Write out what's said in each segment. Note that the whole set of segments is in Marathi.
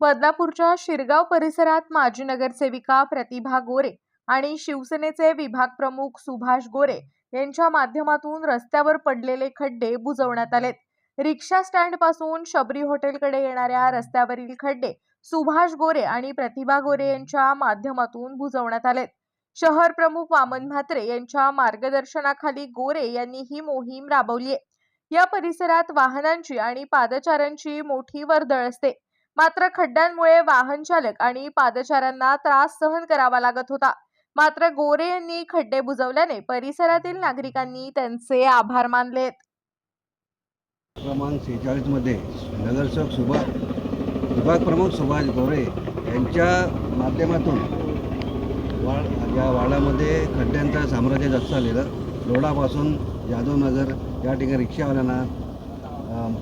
बदलापूरच्या शिरगाव परिसरात माजी नगरसेविका प्रतिभा गोरे आणि शिवसेनेचे विभाग प्रमुख सुभाष गोरे यांच्या माध्यमातून रस्त्यावर पडलेले खड्डे बुजवण्यात आलेत. रिक्षा स्टँडपासून शबरी हॉटेलकडे येणाऱ्या रस्त्यावरील खड्डे सुभाष गोरे आणि प्रतिभा गोरे यांच्या माध्यमातून बुजवण्यात आलेत. शहर प्रमुख वामन म्हात्रे यांच्या मार्गदर्शनाखाली गोरे यांनी ही मोहीम राबवली आहे या परिसरात वाहनांची आणि पादचाऱ्यांची मोठी वर्दळ असते. मात्र खड्ड्यांमुळे वाहन चालक आणि पादचाऱ्यांना त्रास सहन करावा लागत होता. मात्र गोरे यांनी खड्डे बुजवल्याने परिसरातील नागरिकांनी त्यांचे आभार मानलेत. क्रमांक सेहेचाळीसमध्ये नगरसेवक सुभाष विभाग प्रमुख सुभाष गोरे यांच्या माध्यमातून वाड या वाडामध्ये खड्ड्यांचं साम्राज्य जास्त आलेलं लोडापासून जाधवनगर या ठिकाणी रिक्षावाल्यांना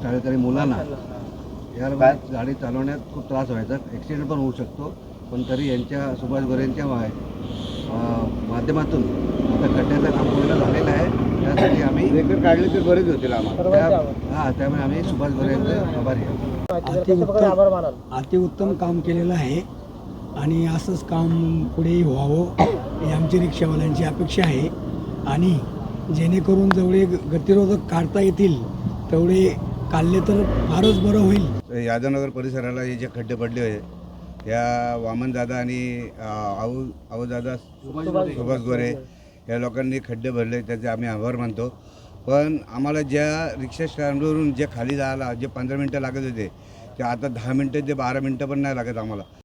शाळेकरी मुलांना या लोकांना गाडी चालवण्यात खूप त्रास व्हायचा. ॲक्सिडेंट पण होऊ शकतो पण तरी यांच्या सुभाष गोरे यांच्या मा- अं, माध्यमातून आता खड्ड्याचं काम पूर्ण झालेलं आहे. त्यासाठी आम्ही रेकॉर्ड काढले तर बरेच होतील आम्हाला. त्या- हा त्यामुळे आम्ही सुभाष गोरे यांचे आभारी आहोत. अतिउत्तम अतिउत्तम काम केलेलं आहे आणि असंच काम पुढेही व्हावं ही आमची रिक्षावाल्यांची अपेक्षा आहे. आणि जेणेकरून जेवढे गतिरोधक काढता येतील तेवढे काढले तर फारच बरं होईल. यादवनगर परिसराला हे जे खड्डे पडले होते या वामनदादा आणि आऊ आऊदादा सुभाष गोरे या लोकांनी खड्डे भरले त्याचे आम्ही आभार मानतो. पण आम्हाला ज्या रिक्षा स्टँडवरून जे खाली जायला जे पंधरा मिनटं लागत होते ते आता दहा मिनटं ते बारा मिनटं पण नाही लागत आम्हाला.